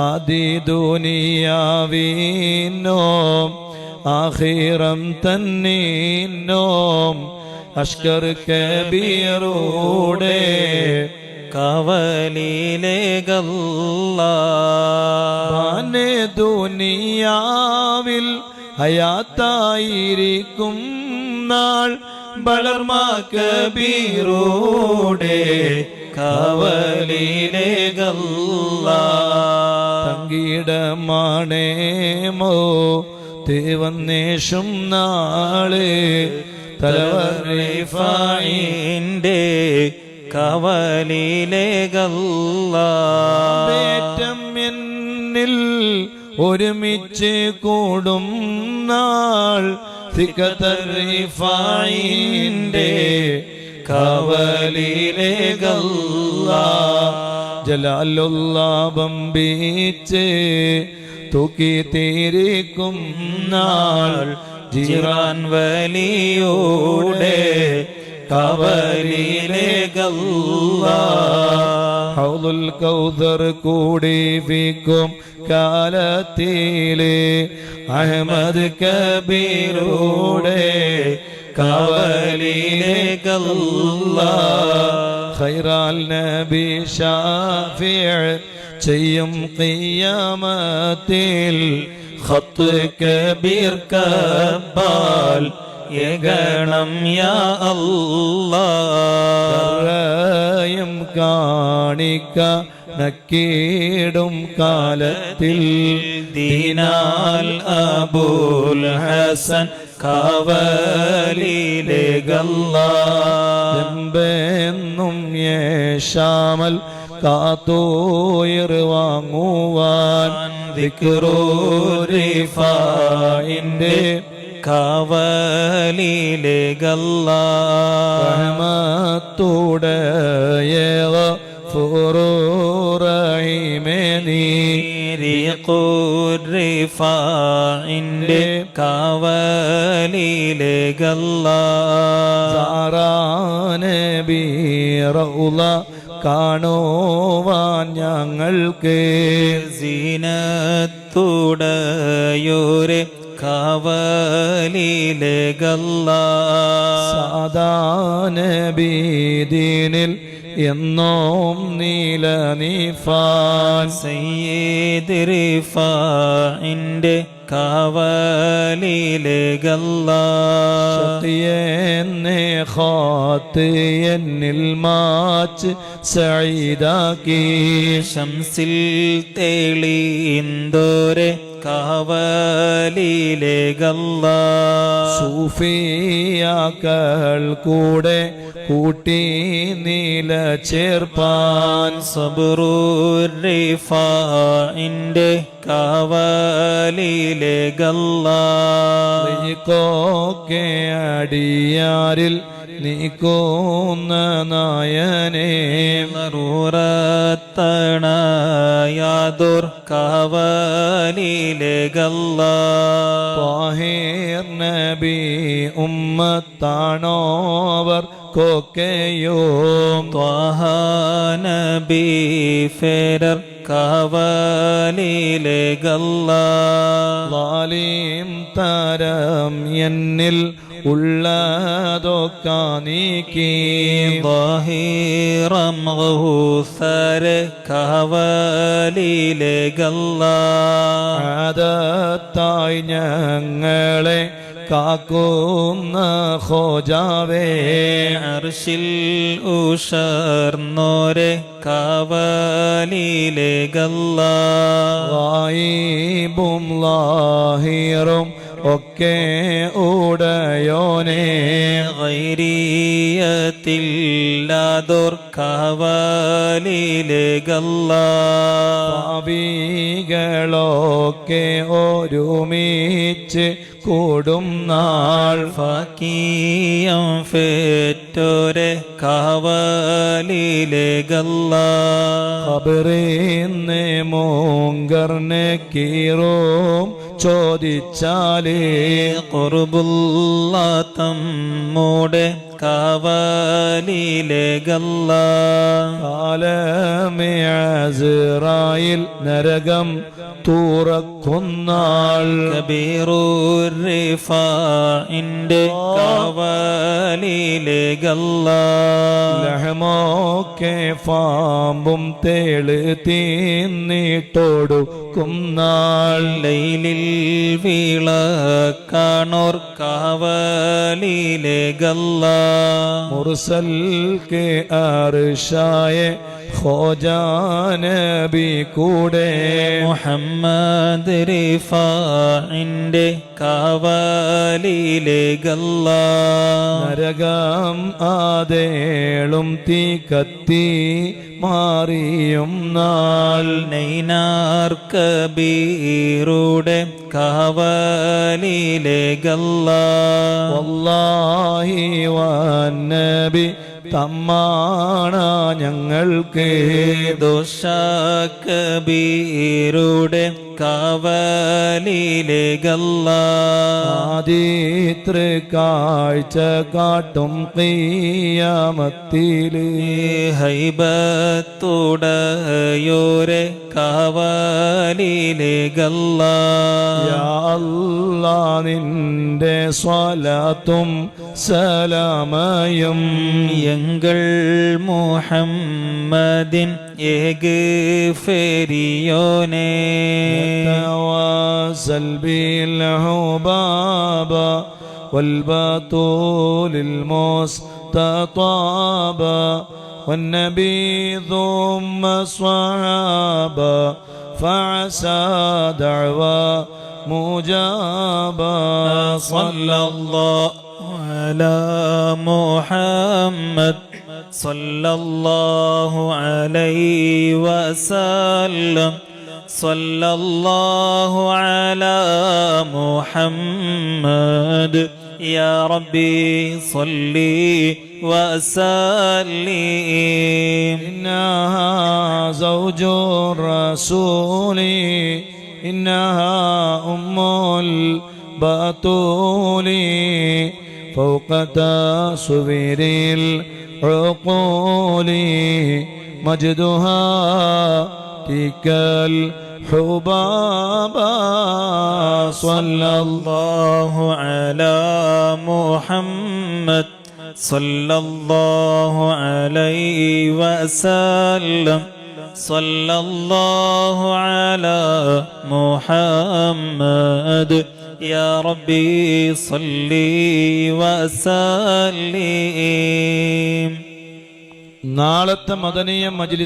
ആദി ദുനിയാവീന്നോം ആഹിറം തന്നീന്നോം അഷ്കർ കബീറൂടെ കവലിലെ ഗല്ലാ ആനെ ദുനിയാവിൽ ഹയാത്തായിരിക്കും നാൾ ബളർമാ കബീറൂടെ കവലിലെ തങ്കിടമാണേമോ തേവന്നേഷും നാളെ തലവറിഫായിന്റെ കവലിലേകല്ലേറ്റം എന്നിൽ ഒരുമിച്ച് കൂടും നാൾ തിക്കത്തറിഫായിന്റെ കവലിലെ ഗല്ല ജലാലുല്ലാഭം ബീച്ച് തൂക്കി തീരിക്കും നാൾ ജിറാൻ വലിയോടെ കവലിലെ ഗല്ലാ ഹൗലുൽ കൗദർ കൂടിപ്പിക്കും കാലത്തിലെ അഹമ്മദ് കബീറോടെ കവലിലെ ഗല്ലാ ഖൈറാൽ നബി ഷാഫിഉ ചെയ്യും ഖിയാമത്തിൽ. ഖത്ത് കബീർ കബാൽ യഗണം യാ അല്ലാ കറയും കാണിക്ക നക്കീടും കാലത്തിൽ. ദീനാൽ അബുൽ ഹസൻ കവലിലെ ഗല്ലാ എമ്പെന്നും യേശാമൽ കാത്തോയർ വാങ്ങുവാൻ. ദിക്റൂരിഫായിന്റെ കവലിലെ ഗല്ലാ റഹ്മത്തുടയവ ഫുറൂറഹിമേ നീ റിഫായിന്റെ കവലിലെ ഗല്ലാ സാറാനബി റൗള കാണുവാൻ ഞങ്ങൾക്ക്. സീനത്തുടയോരെ കവലിലെ സാധാന സാധാനബീദീനിൽ എന്നോം നീല നീഫാൻ സയ്യിദിറിഫായിന്റെ കവലിലെ ഗല്ലാ എന്നെ ഖാത്ത് എന്നിൽ മാച്ച് സൈദാക്കി ശംസിൽ തെളിന്തോരെ കവലിലെ ഗല്ലാ സൂഫിയാക്കൾ കൂടെ കൂട്ടി നീല ചേർപ്പാൻ സബറൂരിഫായിന്റെ കാവലിലെ ഗല്ലോക്കെ അടിയാരിൽ നീക്കുന്ന നായനെ. യാതൊർ കാവലിലെ ഗല്ല പാഹേർ നബി ഉമ്മത്താണോവർ നോക്കൊക്കെയും ത്വാഹാനബി ഫേരർ കാവലിലേകല്ലാലീം തരം എന്നിൽ ഉള്ളതൊക്ക നീക്കി. ബാഹിറമഹൂസര് കാവലിലേകല്ലാതായി ഞങ്ങളെ കാക്കുന്ന ഹോജാവേ. അർഷിൽ ഉഷർന്നോരെ കാവലിലെ ഗല്ല വായിബും ലാഹിറും ഒക്കെ ഉടയോനെ. ഗൈരിയത്തില്ലാതോർ കവലിലെ ഗല്ലാ പാപികളൊക്കെ ഒരുമിച്ച് കൂടും നാൾ. ഫക്കീയം ഫേറ്റോരെ കവലിലെ ഗല്ലാ കീറോം മോങ്കറിനെ കീറും ചോദിച്ചാലേ. കുറുബുള്ള തമ്മൂടെ കാവലിലെ ഗല്ല കാലമേറായിൽ നരകം തൂറക്കുന്നാൾ കബീറുറിഫിന്റെ കാവാലി ഗല്ല ലഹമോക്കെ പാമ്പും തേൾ തീന്നിട്ടോടുക്കും നാൾ ലൈലിൽ കാണോർ കാവലിലെ ഗല്ല മുർസൽ കെ അർഷായ ഖോജാനബി കൂടെ മുഹമ്മദ് റിഫാഇന്റെ കാവാലിലെ ഗല്ല നരകം ആദേളും തീ കത്തി മാറിയും നാൾ. നൈനാർ കബീറുടെ കാവലിലെ ഗല്ല വല്ലാഹി വന്നബി തമ്മാണ ഞങ്ങൾക്ക് ദോഷ കബീരുടെ കവലിലെ ഗല്ല ആദിതൃ കാഴ്ച കാട്ടും കയ്യാമത്തിൽ ഹൈബത്തുടയോരെ കാവലിലെ ഗല്ല യാ അല്ലാ നിന്റെ സ്വലാത്തും സലാമയും എങ്കൾ മുഹമ്മദിൻ ഏക് ഫെരിയോനെ تواصل بالحباب والبطول المستطاب والنبي ثم الصحابة فعسى دعوى مجابة صلى الله على محمد. صلى الله عليه وسلم. صلى الله على محمد. يا ربي صلي وسلم إنها زوج الرسول. إنها أم البطول. فوق تصوير العقول. مجدها تلك الحباب. صلى الله على محمد صلى الله عليه وسلم صلى الله على محمد يا ربي صلي وسلم നാളത്തെ മദനീയ മജ്ലിസ്